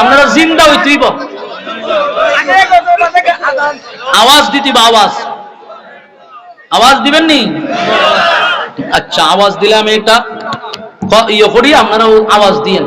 আপনারা জিন্দা হইতেইব। আওয়াজ দিতে বা আওয়াজ। আওয়াজ দিবেন নি আচ্ছা আওয়াজ দিলাম এটা ইয়ে করি আপনারা আওয়াজ দিয়েন।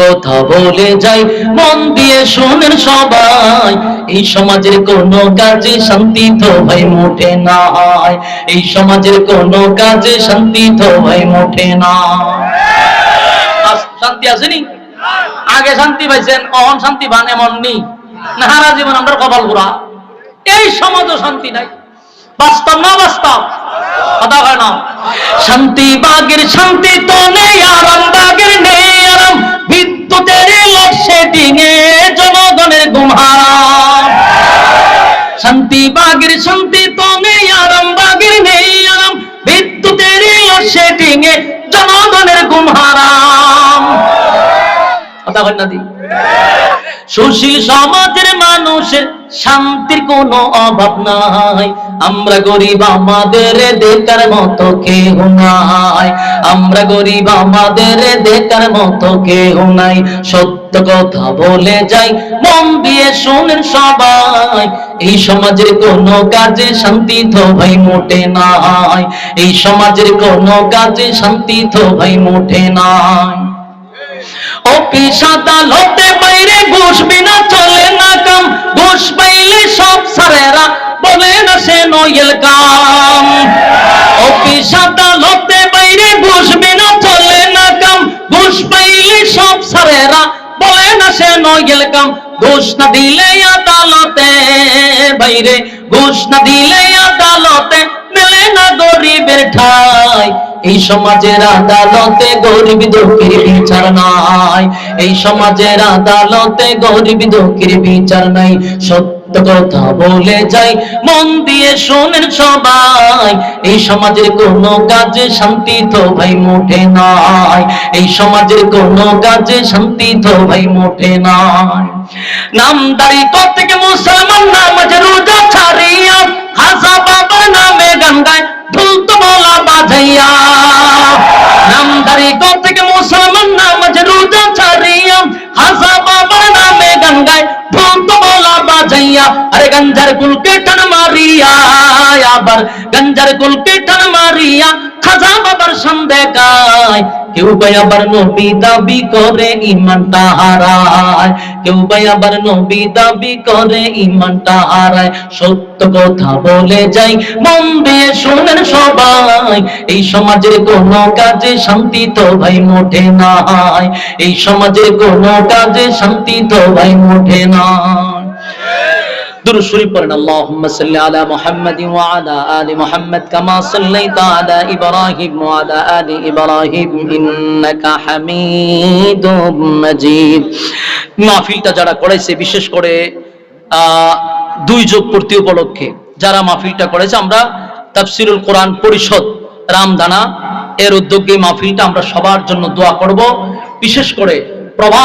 কথা বলে যাই, মন দিয়ে শোনেন সবাই, এই সমাজের কোনো কাজে শান্তি তো ভাই মোটে নাই এই সমাজের কোনো কাজে শান্তি তো ভাই মোটে না। শান্তি আসেনি? আগে শান্তি পাইছেন, অহন শান্তি পান এমন না হারা জীবন আমরা কপাল পুরা এই সমাজও শান্তি নাই। বাস্তব না বাস্তব? কথা হয় না। শান্তি বাগের শান্তি তো নেই আরাম বাগের নেই, আরাম। বিদ্যুতের লোডশেডিং এ জনগণের ঘুম হারাম শান্তি বাগের শান্তি তো নেই আরাম বাগের নেই আরাম। বিদ্যুতের লোডশেডিং এ জনগণের গুমহারাম কথা না দি। সুশীল সমাজের মানুষের শান্তির কোনো অভাব নাই। আমরা গরিব আমাদের দেখার মতো কেউ নাই। আমরা গরিব আমাদের দেখার মতো কেউ নাই। সত্য কথা বলে যাই, মন দিয়ে শোনেন সবাই। এই সমাজের কোনো কাজে শান্তি তো ভাই মোটে নাই। এই সমাজের কোনো কাজে শান্তি তো ভাই মোটে নাই। অফিস আদালতে বাইরে ঘুষ বিনা চলে না কাম। ঘুষ পাইলে সব সারেরা বলে না সে নইল কাম। অফিস আদালতে বাইরে ঘুষ বিনা চলে না কাম। ঘুষ পাইলে সব সারেরা বলে না সে নইল কাম। ঘুষ না দিলে আদালতে বাইরে, ঘুষ না দিলে আদালতে মেলে না গরিবের ঠাই। এই সমাজের আদালতে গরিব দুঃখীর বিচার নাই। এই সমাজের আদালতে গরিব দুঃখীর বিচার নাই। সত্য কথা বলে যাই, মন দিয়ে শোনেন সবাই। এই সমাজের কোন কাজে শান্তি তো ভাই মোটে নাই। এই সমাজের কোনো কাজে শান্তি তো ভাই মোটে নাই। নামদারি থেকে মুসলমান নামাজ বলা আরে গঞ্জার কুলকে টান মারিয়া আবার গঞ্জার কুলকে টান মারিয়া খাজা বাবার সন্দেহ গায় কেউ ভাই আবার নবী দাবি করে ইমানটা হারায় কেউ ভাই আবার নবী দাবি করে ইমানটা হারায় সত্য কথা বলে যাই মন দিয়ে শোনেন সবাই। এই সমাজের কোন কাজে শান্তি তো ভাই মোটে নাই। এই সমাজের কোন কাজে শান্তি তো ভাই মোটে নাই। درود شريف পড়েন اللهم صل على محمد وعلى آل محمد كما صليت على إبراهيم وعلى آل إبراهيم إنك حميد مجيد মাহফিলটা যারা করেছে বিশেষ করে আহ, দুই যোগ পূর্তি উপলক্ষে যারা মাহফিলটা করেছে আমরা তাফসিরুল কোরআন পরিষদ রামদানা এর উদ্যোগে এই মাহফিলটা আমরা সবার জন্য দোয়া করব বিশেষ করে প্রভাত